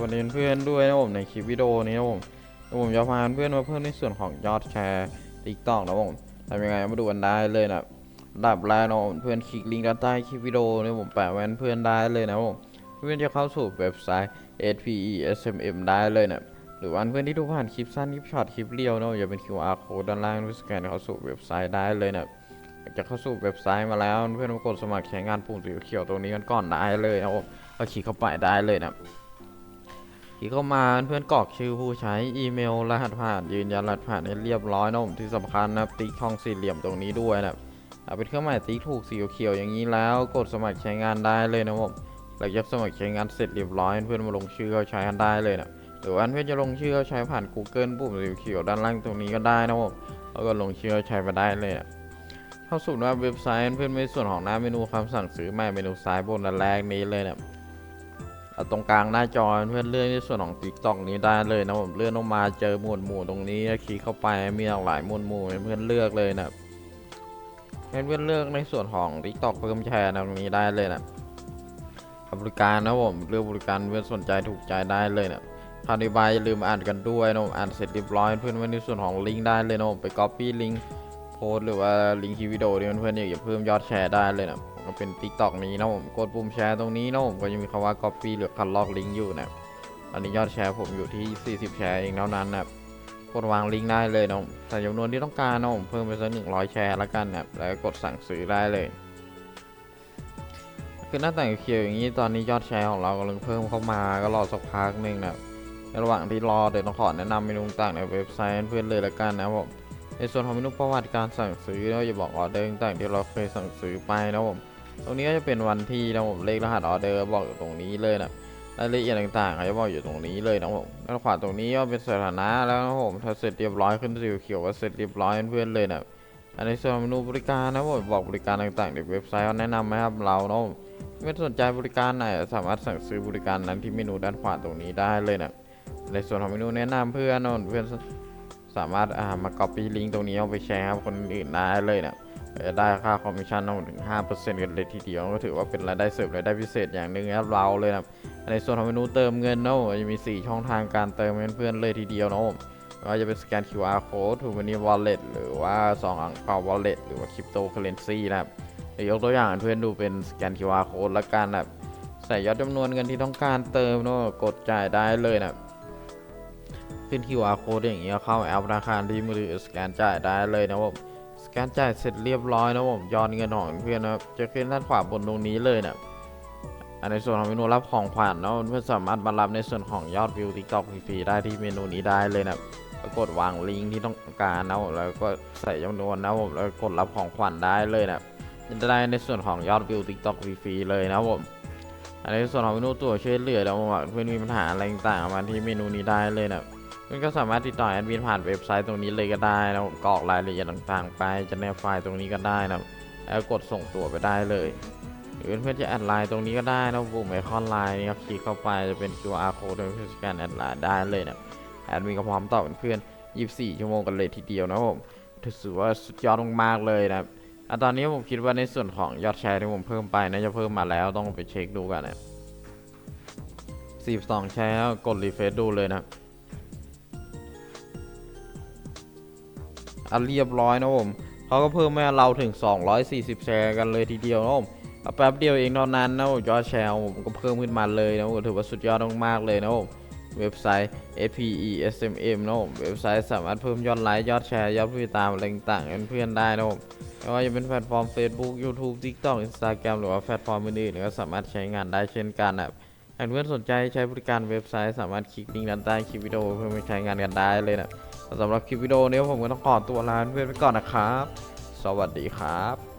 วัสดีเพื่อนด้วยนะผมในคลิปวิดีโอนี้นะผมผมจะพาเพื่อนมาเพิ่มในส่วนของยอดแชร์ติ๊กต็อกนะผมทำยังไงมาดูกันได้เลยนะดับแรกนะผมเพื่อนคลิกลิงก์ด้านใต้คลิปวิดีโอนี้ผมแปะไว้เพื่อนได้เลยนะผมเพื่อนจะเข้าสู่เว็บไซต์ SPESMM ได้เลยนะหรือว่าเพื่อนที่ดูผ่านคลิปสั้นคลิปช็อตคลิปเรียวนะจะเป็น QR code ด้านล่างเพื่อสแกนเข้าสู่เว็บไซต์ได้เลยนะจะเข้าสู่เว็บไซต์มาแล้วเพื่อนๆกดสมัครใช้งานปุ่มสีเขียวตรงนี้กันก่อนได้เลยนะผมก็คลิกเข้าไปได้เลยนะ คลิกเข้ามาเพื่อนกรอกชื่อผู้ใช้อีเมลรหัสผ่านยืนยันรหัสผ่านให้เรียบร้อยนะผมที่สำคัญนะติ๊กช่องสี่เหลี่ยมตรงนี้ด้วยนะอะเป็นเครื่องหมายติ๊กถูกสีเขียวอย่างนี้แล้วกดสมัครใช้งานได้เลยนะผมหลังจากสมัครใช้งานเสร็จเรียบร้อยเพื่อนมาลงชื่อเข้าใช้กันได้เลยนะหรือว่าเพื่อนจะลงชื่อเข้าใช้ผ่าน Google ปุ่มสีเขียวด้านล่างตรงนี้ก็ได้นะผมแล้วก็ลงชื่อเข้าใช้ไปได้เลยนะเข้าสู่หน้าเว็บไซต์เพื่อนในส่วนของหน้าเมนูคำสั่งซื้อใหม่เมนูซ้ายบนอันแรกนี้เลยเนี่ย ตรงกลางหน้าจอเพื่อนเลื่อนในส่วนของ TikTok นี้ได้เลยนะผมเลื่อนลงมาเจอหมวดหมู่ตรงนี้คลิกเข้าไปมีหลากหลายหมวดหมู่เพื่อนเลือกเลยนะให้เพื่อนเลือกในส่วนของ TikTok เพิ่มแชร์ตรงนี้ได้เลยนะบริการนะผมเลือกบริการเพื่อนสนใจถูกใจได้เลยนะคำอธิบายอย่าลืมอ่านกันด้วยนะผมอ่านเสร็จเรียบร้อยเพื่อนไว้ในส่วนของลิงก์ได้เลยนะผมไป Copy ลิงก์โพสหรือว่าลิงก์คลิปวิดีโอที่เพื่อนๆอยากจะเพิ่มยอดแชร์ได้เลยนะ ก็เป็น Tik t o อกนี้นะผมกดปุ่มแชร์ตรงนี้นะผมก็จะมีคำว่า Copy หรือคัดลอกลิงก์อยู่นะตอนนี้ยอดแชร์ผมอยู่ที่ 40 แชร์เองเท่านั้นนะกดวางลิงก์ได้เลยนะผมใส่จำนวนที่ต้องการนะผมเพิ่มไปสักหนึ่งร้อยแชร์แล้วกันนะแล้วก็กดสั่งซื้อได้เลยคือหน้าต่างเขียวอย่างนี้ตอนนี้ยอดแชร์ของเรากำลังเพิ่มเข้ามาก็รอสักพักหนึ่งนะในระหว่างที่รอเดี๋ยวต้องขอแนะนำเมนูต่างในเว็บไซต์เพื่อนเลยละกันนะผมในส่วนของเมนูประวัติการสั่งซื้อเราจะบอกออเดอร์ต่างที่เราเคยสั่งซื้อไปนะผม ตรงนี้ก็จะเป็นวันที่นะผมเลขรหัสออเดอร์บอกอยู่ตรงนี้เลยนะรายละเอียดต่างๆก็จะบอกอยู่ตรงนี้เลยนะผมด้านขวาตรงนี้ก็เป็นสถานะแล้วนะผมถ้าเสร็จเรียบร้อยขึ้นสีเขียวว่าเสร็จเรียบร้อยเพื่อนๆเลยนะอันในส่วนของเมนูบริการนะผมบอกบริการต่างๆในเว็บไซต์เขาแนะนำไหมครับเรานะไม่สนใจบริการไหนสามารถสั่งซื้อบริการนั้นที่เมนูด้านขวาตรงนี้ได้เลยนะในส่วนของเมนูแนะนำเพื่อนนะเพื่อนสามารถอ่ามา copy ลิงก์ตรงนี้เอาไปแชร์ให้คนอื่นได้เลยนะ ได้ค่าคอมมิชชั่นถึง5%กันเลยทีเดียวก็ถือว่าเป็นรายได้เสริมรายได้พิเศษอย่างหนึ่งนะครับเราเลยนะในส่วนของเมนูเติมเงินเนาะจะมี 4 ช่องทางการเติมให้เพื่อนเลยทีเดียวเนาะไม่ว่าจะเป็นสแกน QR code ถูกมันนี่ wallet หรือว่า2อังเปา wallet หรือว่า cryptocurrency นะครับเดี๋ยกตัวอย่างเพื่อนดูเป็นสแกน QR code ละกันนะใส่ยอดจำนวนเงินที่ต้องการเติมเนาะกดจ่ายได้เลยนะขึ้น QR code อย่างเงี้ยเข้าแอปธนาคารที่มือถือสแกนจ่ายได้เลยนะผม สแกนจ่ายเสร็จเรียบร้อยนะผมย้อดเงินของเพื่อนนะครับจะขึ้นด้านขวาบนตรงนี้เลยนะอันในส่วนของเมนูรับของขวัญเนาะเพื่อนสามารถมารับในส่วนของยอดวิว TikTok ฟรีได้ที่เมนูนี้ได้เลยนะกดวางลิงก์ที่ต้องการนะผมแล้วก็ใส่จำนวนนะผมแล้วกดรับของขวัญได้เลยนะจะได้ในส่วนของยอดวิว TikTok ฟรีเลยนะผมอันในส่วนของเมนูตัวช่วยเหลือเราเพื่อนมีปัญหาอะไรต่างๆมาที่เมนูนี้ได้เลยนะ เพื่อนก็สามารถติดต่อแอดมินผ่านเว็บไซต์ตรงนี้เลยก็ได้นะผมกรอกรายละเอียดต่างๆ ไปจะในไฟล์ตรงนี้ก็ได้นะแล้วกดส่งตัวไปได้เลย หรือเพื่อนจะแอดไลน์ตรงนี้ก็ได้นะปุ่มไอคอนไลน์นี่ครับคลิกเข้าไปจะเป็น QR code โดยเพื่อนสแกนแอดไลน์ได้เลยนะแอดมินก็พร้อมตอบเพื่อน 24 ชั่วโมงกันเลยทีเดียวนะผมถือว่าสุดยอดมากๆเลยนะอะตอนนี้ผมคิดว่าในส่วนของยอดแชร์ที่ผมเพิ่มไปน่าจะเพิ่มมาแล้วต้องไปเช็คดูกันนะ42แชร์กดรีเฟซดูเลยนะ อันเรียบร้อยนะผมเขาก็เพิ่มให้เราถึง 240 แชร์กันเลยทีเดียวนะผมเอาแป๊บเดียวเองเท่านั้นนะผมยอดแชร์ผมก็เพิ่มขึ้นมาเลยนะผมถือว่าสุดยอดมากๆเลยนะผมเว็บไซต์ SPESMM นะผมเว็บไซต์สามารถเพิ่มยอดไลค์ยอดแชร์ยอดผู้ติดตามอะไรต่างๆเพื่อนๆได้นะผมไม่ว่าจะเป็นแพลตฟอร์ม Facebook YouTube TikTok Instagram หรือว่าแพลตฟอร์มอื่นๆก็สามารถใช้งานได้เช่นกันนะหากเพื่อนสนใจใช้บริการเว็บไซต์สามารถคลิกลิงก์ด้านใต้คลิปวิดีโอเพื่อไปใช้งานกันได้เลยนะ สำหรับคลิปวิดีโอนี้ผมก็ต้องขอตัวลาเพื่อนไปก่อนนะครับ สวัสดีครับ